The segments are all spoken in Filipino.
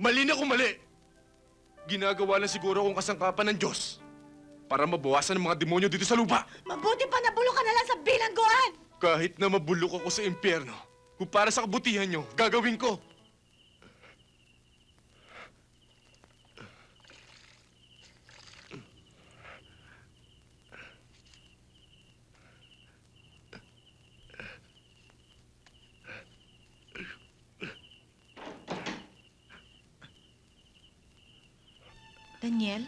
Mali na kung mali. Ginagawa lang siguro akong kasangkapan ng Diyos para mabawasan ang mga demonyo dito sa lupa. Mabuti pa nabulok ka na lang sa bilangguan! Kahit na mabulok ako sa impyerno, kung para sa kabutihan nyo, gagawin ko. Daniel?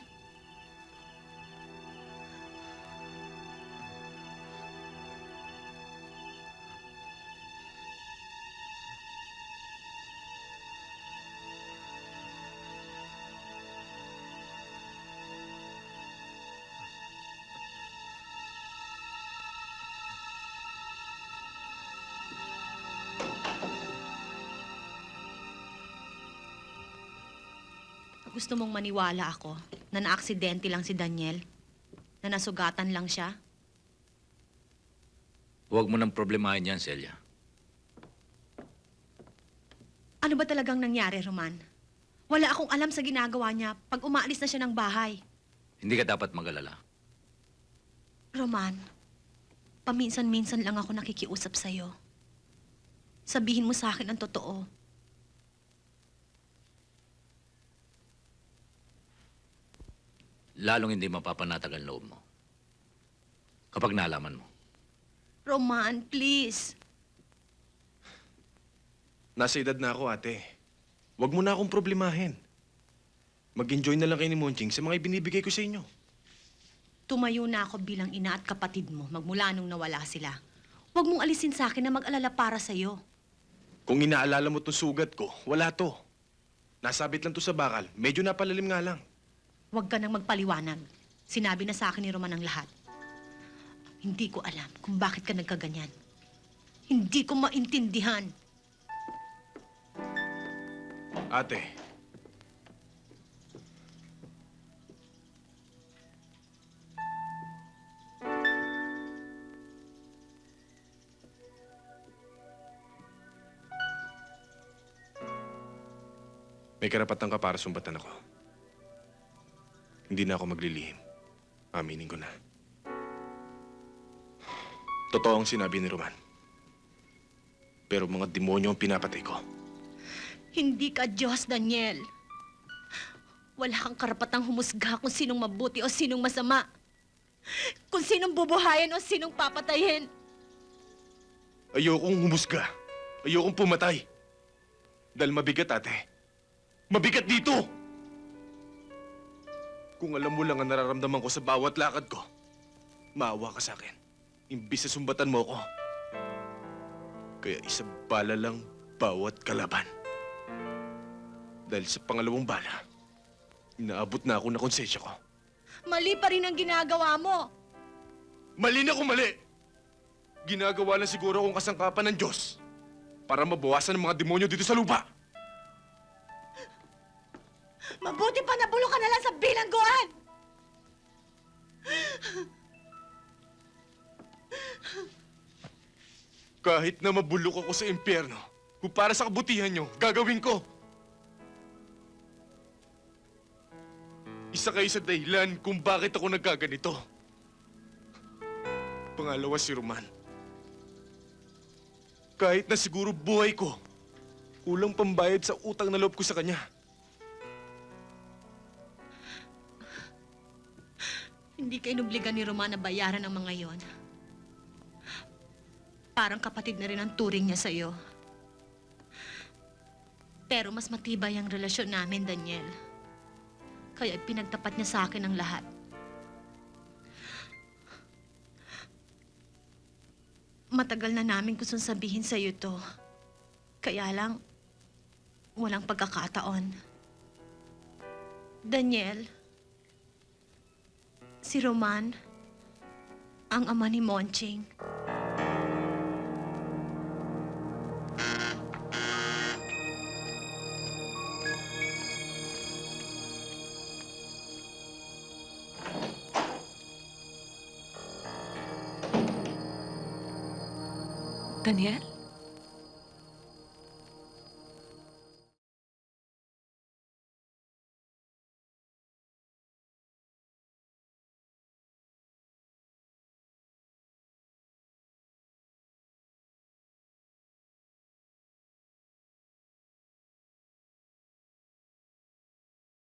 Gusto mong maniwala ako na naaksidente lang si Daniel? Na nasugatan lang siya? Huwag mo nang problemahin yan, Celia. Ano ba talagang nangyari, Roman? Wala akong alam sa ginagawa niya pag umaalis na siya ng bahay. Hindi ka dapat mag-alala. Roman, paminsan-minsan lang ako nakikiusap sa'yo. Sabihin mo sa akin ang totoo. Lalong hindi mapapanatag ang loob mo. Kapag nalaman mo. Roman, please. Nasa edad na ako, ate. Huwag mo na akong problemahin. Mag-enjoy na lang kayo ni Monching sa mga ibinibigay ko sa inyo. Tumayo na ako bilang ina at kapatid mo magmula nung nawala sila. Huwag mong alisin sa akin na mag-alala para sa'yo. Kung inaalala mo tong sugat ko, wala to. Nasabit lang to sa bakal. Medyo napalalim nga lang. Huwag ka nang magpaliwanag. Sinabi na sa akin ni Roman ang lahat. Hindi ko alam kung bakit ka nagkaganyan. Hindi ko maintindihan. Ate, may karapatan ka para sumbatan ako. Hindi na ako maglilihim. Aminin ko na. Totoo ang sinabi ni Roman. Pero mga demonyo ang pinapatay ko. Hindi ka Diyos, Daniel. Wala kang karapatang humusga kung sinong mabuti o sinong masama. Kung sinong bubuhayin o sinong papatayin. Ayokong humusga. Ayokong pumatay. Dahil mabigat, ate. Mabigat dito! Kung alam mo lang ang nararamdaman ko sa bawat lakad ko, maawa ka sa akin. Imbis na sumbatan mo ako. Kaya isa bala lang bawat kalaban. Dahil sa pangalawang bala, inaabot na ako na konsensya ko. Mali pa rin ang ginagawa mo. Mali na kung mali! Ginagawa lang siguro akong kasangkapan ng Diyos para mabawasan ang mga demonyo dito sa lupa. Mabuti pa nabulok ka na lang sa bilangguan! Kahit na mabulok ako sa impyerno, kung para sa kabutihan nyo, gagawin ko. Isa kayo sa dahilan kung bakit ako nagkaganito. Pangalawa si Roman. Kahit na siguro buhay ko, kulang pambayad sa utang na loob ko sa kanya. Hindi ka inubligan ni Roman na bayaran ang mga yon. Parang kapatid na rin ang turing niya sa'yo. Pero mas matibay ang relasyon namin, Daniel. Kaya pinagtapat niya sa akin ang lahat. Matagal na namin gustong sabihin sa'yo to. Kaya lang, walang pagkakataon. Daniel, Si Roman, ang ama ni Monching. Daniel?